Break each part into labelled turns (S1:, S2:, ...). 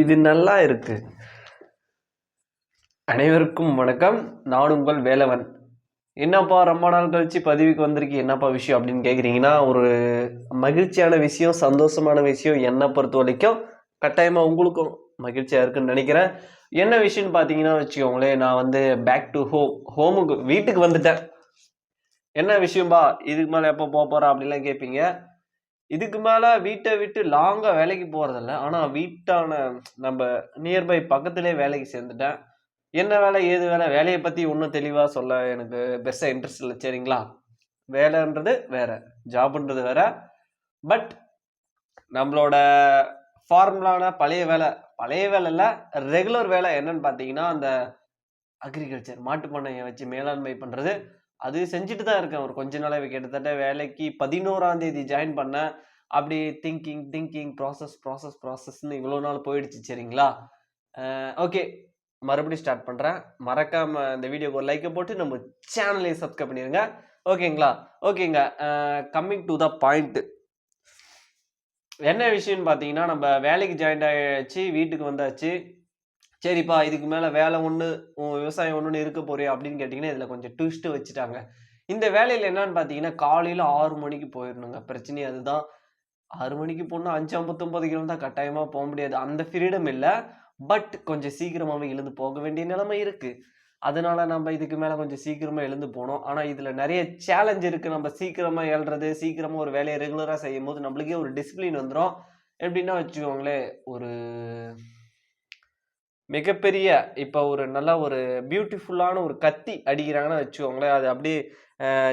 S1: இது நல்லா இருக்கு. அனைவருக்கும் வணக்கம். நான் உங்கள் வேலவன். என்னப்பா ரொம்ப நாள் கழிச்சு பதிவுக்கு வந்திருக்கு என்னப்பா விஷயம் அப்படின்னு கேட்குறீங்கன்னா ஒரு மகிழ்ச்சியான விஷயம் சந்தோஷமான விஷயம் என்னை பொறுத்த வரைக்கும் கட்டாயமாக உங்களுக்கும் மகிழ்ச்சியாக இருக்குன்னு நினைக்கிறேன். என்ன விஷயம்னு பார்த்தீங்கன்னா வச்சுக்கோங்களேன் நான் வந்து பேக் டு ஹோம் ஹோமுக்கு வீட்டுக்கு வந்துட்டேன். என்ன விஷயம்பா இதுக்கு மேலே எப்போ போக போகிறா அப்படின்லாம் கேட்பீங்க இதுக்கு மேலே வீட்டை விட்டு லாங்காக வேலைக்கு போகிறதில்ல ஆனால் வீட்டான நம்ம நியர்பை பக்கத்துலேயே வேலைக்கு சேர்ந்துட்டேன். என்ன வேலை ஏது வேலை வேலையை பற்றி இன்னும் தெளிவாக சொல்ல எனக்கு பெருசாக இன்ட்ரெஸ்ட் இல்லை. சரிங்களா? வேலைன்றது வேற ஜாப்ன்றது வேற. பட் நம்மளோட ஃபார்முலான பழைய வேலை. பழைய வேலையில் ரெகுலர் வேலை என்னன்னு பார்த்தீங்கன்னா அந்த அக்ரிகல்ச்சர் மாட்டுப்பண்ணையை வச்சு மேலாண்மை பண்ணுறது அது செஞ்சுட்டு தான் இருக்கேன். ஒரு கொஞ்ச நாளாக கிட்டத்தட்ட வேலைக்கு பதினோராம் தேதி ஜாயின் பண்ணேன். அப்படி திங்கிங் திங்கிங் ப்ராசஸ் ப்ராசஸ் ப்ராசஸ்ன்னு இவ்வளோ நாள் போயிடுச்சு சரிங்களா? ஓகே மறுபடியும் ஸ்டார்ட் பண்ணுறேன் மறக்காம இந்த வீடியோக்கு ஒரு லைக்கை போட்டு நம்ம சேனலையும் சப்ஸ்கிரைப் பண்ணிடுங்க ஓகேங்களா ஓகேங்க கம்மிங் டு த பாயிண்ட் என்ன விஷயம்னு பார்த்தீங்கன்னா நம்ம வேலைக்கு ஜாயின் ஆகிடுச்சு வீட்டுக்கு வந்தாச்சு. சரிப்பா இதுக்கு மேலே வேலை ஒன்று விவசாயம் ஒன்று இருக்க போறியா அப்படின்னு கேட்டிங்கன்னா இதில் கொஞ்சம் ட்விஸ்ட்டு வச்சுட்டாங்க. இந்த வேலையில் என்னன்னு பார்த்தீங்கன்னா காலையில் ஆறு மணிக்கு போயிடணுங்க பிரச்சனை அதுதான். ஆறு மணிக்கு போனால் அஞ்சு ஐம்பத்தொம்பது கிலோ தான் கட்டாயமாக போக முடியாது. அந்த ஃப்ரீடம் இல்லை. பட் கொஞ்சம் சீக்கிரமாகவே எழுந்து போக வேண்டிய நிலைமை இருக்குது அதனால நம்ம இதுக்கு மேலே கொஞ்சம் சீக்கிரமாக எழுந்து போனோம். ஆனால் இதில் நிறைய சேலஞ்ச் இருக்குது நம்ம சீக்கிரமாக எழுறது சீக்கிரமாக ஒரு வேலையை ரெகுலராக செய்யும் போது நம்மளுக்கே ஒரு டிசிப்ளின் வந்துடும் எப்படின்னா வச்சுக்கோங்களேன் ஒரு மிகப்பெரிய இப்போ ஒரு நல்ல ஒரு பியூட்டிஃபுல்லான ஒரு கத்தி அடிக்கிறாங்கன்னு வச்சுக்கோங்களேன். அது அப்படியே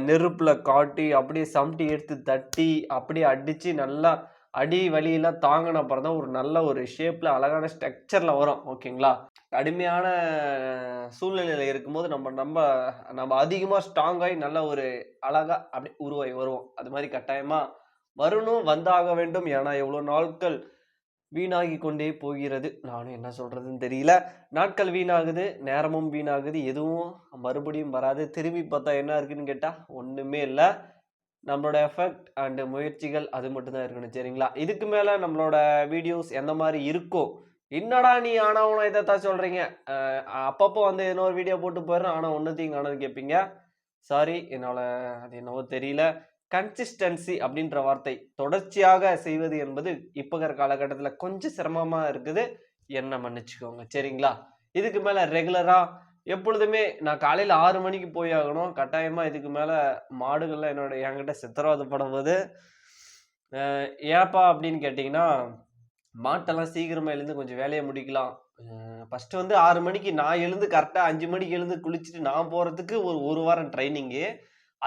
S1: நெருப்பில் காட்டி அப்படியே சம்டி எடுத்து தட்டி அப்படியே அடித்து நல்லா அடி வழியெல்லாம் தாங்கின அப்புறம் தான் ஒரு நல்ல ஒரு ஷேப்பில் அழகான ஸ்ட்ரக்சரில் வரும். ஓகேங்களா? கடுமையான சூழ்நிலையில் இருக்கும்போது நம்ம நம்ம நம்ம அதிகமாக ஸ்ட்ராங்காகி நல்ல ஒரு அழகாக அப்படி உருவாகி வருவோம். அது மாதிரி கட்டாயமாக வரணும் வந்தாக வேண்டும். ஏன்னா எவ்வளோ நாட்கள் வீணாகி கொண்டே போகிறது. நானும் என்ன சொல்கிறதுன்னு தெரியல. நாட்கள் வீணாகுது நேரமும் வீணாகுது எதுவும் மறுபடியும் வராது. திரும்பி பார்த்தா என்ன இருக்குன்னு கேட்டால் ஒன்றுமே இல்லை. நம்மளோட எஃபெக்ட் அண்டு முயற்சிகள் அது மட்டும்தான் இருக்கணும் சரிங்களா? இதுக்கு மேலே நம்மளோட வீடியோஸ் எந்த மாதிரி இருக்கோ என்னடா நீ ஆனவனா இதைத்தான் சொல்கிறீங்க அப்பப்போ வந்து இன்னொரு வீடியோ போட்டு போயிடுறேன் ஆனால் ஒன்றுத்தையும் காணது கேட்பீங்க சாரி என்னால் அது என்னவோ தெரியல. கன்சிஸ்டன்சி அப்படின்ற வார்த்தை தொடர்ச்சியாக செய்வது என்பது இப்போ இருக்கிற காலகட்டத்தில் கொஞ்சம் சிரமமாக இருக்குது. என்ன மன்னிச்சுக்கோங்க. சரிங்களா? இதுக்கு மேலே ரெகுலராக எப்பொழுதுமே நான் காலையில் ஆறு மணிக்கு போய் ஆகணும். கட்டாயமாக இதுக்கு மேலே மாடுகள்லாம் என்னோட என்கிட்ட சித்திரவதைப்படும்போது ஏப்பா அப்படின்னு கேட்டிங்கன்னா மாட்டெல்லாம் சீக்கிரமாக எழுந்து கொஞ்சம் வேலையை முடிக்கலாம். ஃபஸ்ட்டு வந்து ஆறு மணிக்கு நான் எழுந்து கரெக்டாக அஞ்சு மணிக்கு எழுந்து குளிச்சுட்டு நான் போகிறதுக்கு ஒரு ஒரு வாரம் ட்ரைனிங்கு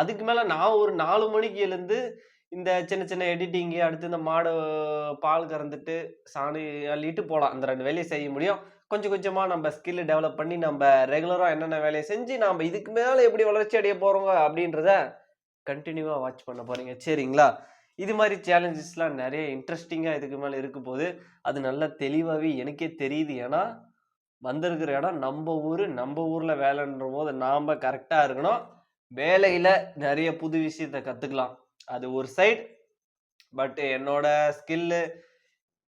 S1: அதுக்கு மேலே நான் ஒரு நாலு மணிக்கு எழுந்து இந்த சின்ன சின்ன எடிட்டிங்கு அடுத்து இந்த மாடு பால் கறந்துட்டு சாணி அள்ளிட்டு போகலாம் அந்த ரெண்டு வேலையை செய்ய முடியும். கொஞ்சம் கொஞ்சமாக நம்ம ஸ்கில் டெவலப் பண்ணி நம்ம ரெகுலராக என்னென்ன வேலையை செஞ்சு நம்ம இதுக்கு மேலே எப்படி வளர்ச்சி அடைய போகிறோங்க அப்படின்றத கண்டினியூவாக வாட்ச் பண்ண போகிறீங்க சரிங்களா? இது மாதிரி சேலஞ்சஸ்லாம் நிறைய இன்ட்ரெஸ்டிங்காக இதுக்கு மேலே இருக்க போது அது நல்லா தெளிவாகவே எனக்கே தெரியுது. ஏன்னா வந்திருக்கிற இடம் நம்ம ஊர் நம்ம ஊரில் வேலைன்ற போது நாம் கரெக்டாக இருக்கணும். வேலையில் நிறைய புது விஷயத்த கற்றுக்கலாம் அது ஒரு சைடு பட் என்னோட ஸ்கில்லு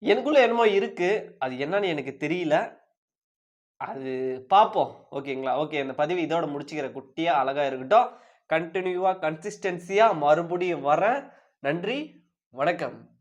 S1: எனக்குள்ள என்னமோ இருக்கு. அது என்னன்னு எனக்கு தெரியல. அது பார்ப்போம் ஓகேங்களா? ஓகே இந்த பதிவு இதோட முடிச்சுக்கிற குட்டியாக அழகாக இருக்கட்டும். கண்டினியூவாக கன்சிஸ்டன்சியாக மறுபடியும் வரேன் நன்றி வணக்கம்.